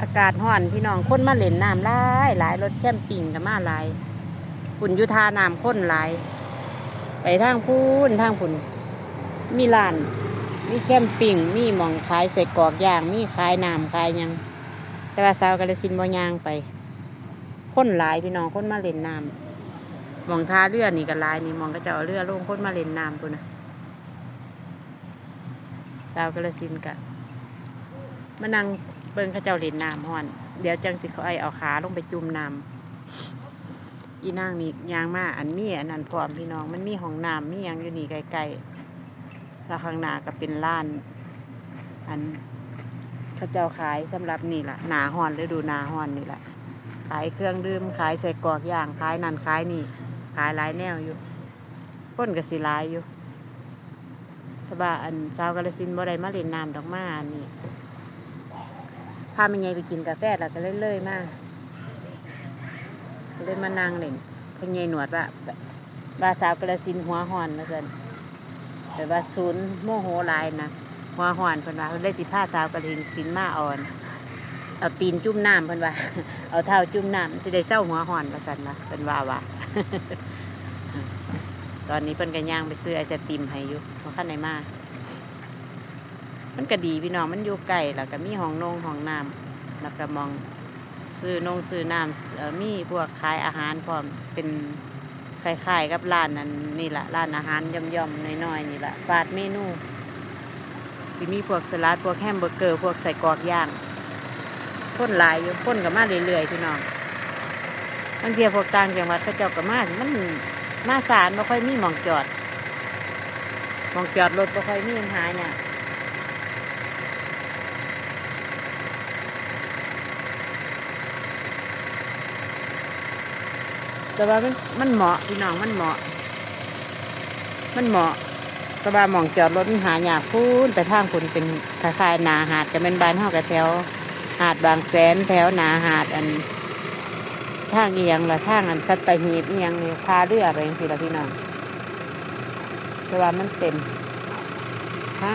อากาศห้อนพี่น้องคนมาเล่นน้ำหลายหลายรถแช่มปิ่งกับมาหลายฝุ่นยุทาน้ำข้นหลาย ไปทางพูนทางพุ่นมีร้าน มีแคมปิ่งมีหมองขายใส่กอกย่าง มีขายน้ำขายยัง แต่ว่าสาวกาลสินบ่ยางไปคนหลายพี่น้องคนมาเล่นน้ำหมองท่าเรือนี่ก็หลายนี่หมองก็จะเอาเรือลงคนมาเล่นน้ำพุ่นนะสาวกาลสินกะมานั่ง เบิ่งเขาเจ้าเล่นน้ำฮ้อน เดี๋ยวจังสิเขาไอเอาขาลงไปจุ่มน้ำอีนางนี่ยางมาอันมีอันนั้นพร้อมพี่น้องมันมีห้องน้ำมียังอยู่นี่ใกลๆแล้วข้างหน้าก็เป็นร้าน อันเขาเจ้าขายสำหรับนี่แหละหนาหอนฤดูหนาหอนนี่แหละขายเครื่องดื่มขายใส่กรอกย่างขายนั่นขายนี่ ขายหลายแนวอยู่คนก็สิหลายอยู่แต่ว่าอันสาวกาลสินบ่ได้มาเล่นน้ำดอกมาอันนี้าแม่ไงไปกินกาแฟแล้วก็เลื่อยๆมากเลยมานั่งเล่นเพ่อใหญ่หนวดว่าว่าสาวกาลสินหัวหอนมาเกินแต่ว่าศูนย์โมโหลายนะหัวหอนเพิ่นว่าเพิ่นได้สิผ้าสาวกระถินสินมาอ่อน เอาตีนจุ่มน้ำเพิ่นว่า เอาเท้าจุ่มน้ำสิได้เศร้าหัวหอนว่าซั่นนะเพิ่นว่าว่าตอนนี้เพิ่นก็ย่างไปซื้อไอศติมให้อยู่เพราะขั้นไหนมา มันก็ดีพี่น้องมันอยู่ไกลแล้วก็มีห้องนงห้องน้ำแล้วก็มองซื้อนงซื้อน้ำเอ่อมีพวกขายอาหารพร้อมเป็นคล้ายๆกับร้านนั้นนี่แหละร้านอาหารย่อมๆน้อยๆนี่แหละฟาดเมนูที่มีพวกสลัดพวกแฮมเบอร์เกอร์พวกใส่กรอกย่างคนลายอยู่นกับมาเรื่อยๆพี่น้องบางทีพวกต่างจังหวัดเขาเจ้ากับมามันมาสารไม่ค่อยมีหมองจอดหมองจอดรถไม่ค่อยมีปัญหาเนี่ย แต่ว่ามันมันเหมาะพี่น้องมันเหมาะ มันเหมาะสบายหมองจอดรถมันหายากพูนแต่ทางคุณเป็นคล้ายๆหนาหาดจะเป็นบ้านเฮากับแถว หาดบางแสนแถวหนาหาดอันทางเอียงละทางอันสัตหีบเอียงพาเรือไปจังซี่ละพี่น้องแต่ว่ามันเต็มฮะ